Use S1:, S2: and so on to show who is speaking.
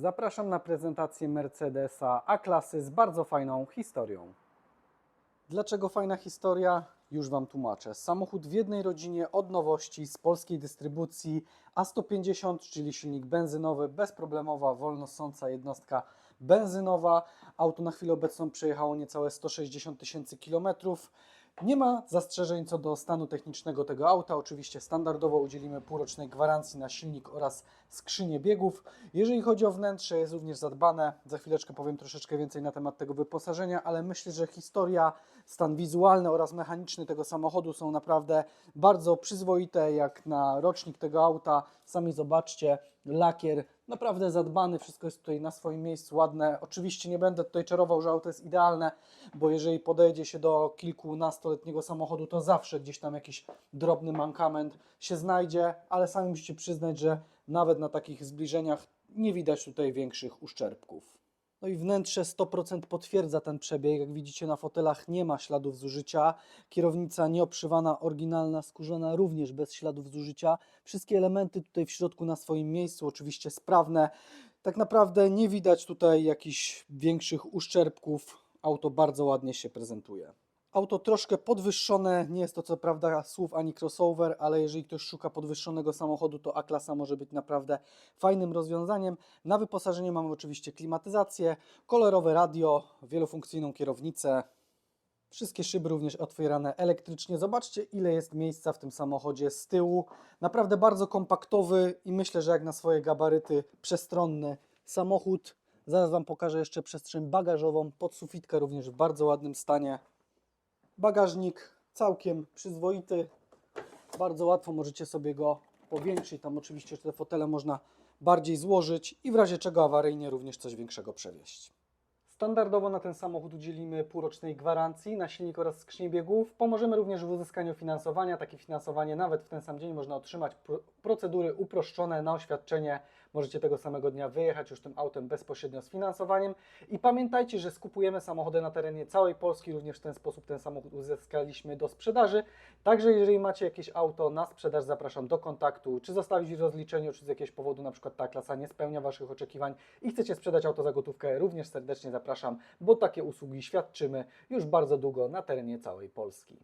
S1: Zapraszam na prezentację Mercedesa A-klasy z bardzo fajną historią. Dlaczego fajna historia? Już Wam tłumaczę. Samochód w jednej rodzinie od nowości z polskiej dystrybucji A150, czyli silnik benzynowy, bezproblemowa, wolnosąca jednostka benzynowa. Auto na chwilę obecną przejechało niecałe 160 tysięcy kilometrów. Nie ma zastrzeżeń co do stanu technicznego tego auta. Oczywiście standardowo udzielimy półrocznej gwarancji na silnik oraz skrzynię biegów. Jeżeli chodzi o wnętrze, jest również zadbane. Za chwileczkę powiem troszeczkę więcej na temat tego wyposażenia, ale myślę, że historia, stan wizualny oraz mechaniczny tego samochodu są naprawdę bardzo przyzwoite, jak na rocznik tego auta. Sami zobaczcie, lakier naprawdę zadbany, wszystko jest tutaj na swoim miejscu ładne. Oczywiście nie będę tutaj czarował, że auto jest idealne, bo jeżeli podejdzie się do kilkunastoletniego samochodu, to zawsze gdzieś tam jakiś drobny mankament się znajdzie, ale sami musicie przyznać, że nawet na takich zbliżeniach nie widać tutaj większych uszczerbków. No i wnętrze 100% potwierdza ten przebieg. Jak widzicie na fotelach nie ma śladów zużycia. Kierownica nieoprzywana, oryginalna, skórzana również bez śladów zużycia. Wszystkie elementy tutaj w środku na swoim miejscu, oczywiście sprawne. Tak naprawdę nie widać tutaj jakichś większych uszczerbków. Auto bardzo ładnie się prezentuje. Auto troszkę podwyższone, nie jest to co prawda SUV ani crossover, ale jeżeli ktoś szuka podwyższonego samochodu, to A-klasa może być naprawdę fajnym rozwiązaniem. Na wyposażenie mamy oczywiście klimatyzację, kolorowe radio, wielofunkcyjną kierownicę. Wszystkie szyby również otwierane elektrycznie. Zobaczcie, ile jest miejsca w tym samochodzie z tyłu. Naprawdę bardzo kompaktowy i myślę, że jak na swoje gabaryty przestronny samochód. Zaraz Wam pokażę jeszcze przestrzeń bagażową, podsufitkę również w bardzo ładnym stanie. Bagażnik całkiem przyzwoity. Bardzo łatwo możecie sobie go powiększyć. Tam oczywiście te fotele można bardziej złożyć i w razie czego awaryjnie również coś większego przewieźć. Standardowo na ten samochód udzielimy półrocznej gwarancji na silnik oraz skrzynię biegów. Pomożemy również w uzyskaniu finansowania. Takie finansowanie nawet w ten sam dzień można otrzymać. Pro- Procedury uproszczone na oświadczenie. Możecie tego samego dnia wyjechać już tym autem bezpośrednio z finansowaniem. I pamiętajcie, że skupujemy samochody na terenie całej Polski. Również w ten sposób ten samochód uzyskaliśmy do sprzedaży. Także jeżeli macie jakieś auto na sprzedaż, zapraszam do kontaktu, czy zostawić w rozliczeniu, czy z jakiegoś powodu na przykład ta klasa nie spełnia Waszych oczekiwań i chcecie sprzedać auto za gotówkę, również serdecznie zapraszam, bo takie usługi świadczymy już bardzo długo na terenie całej Polski.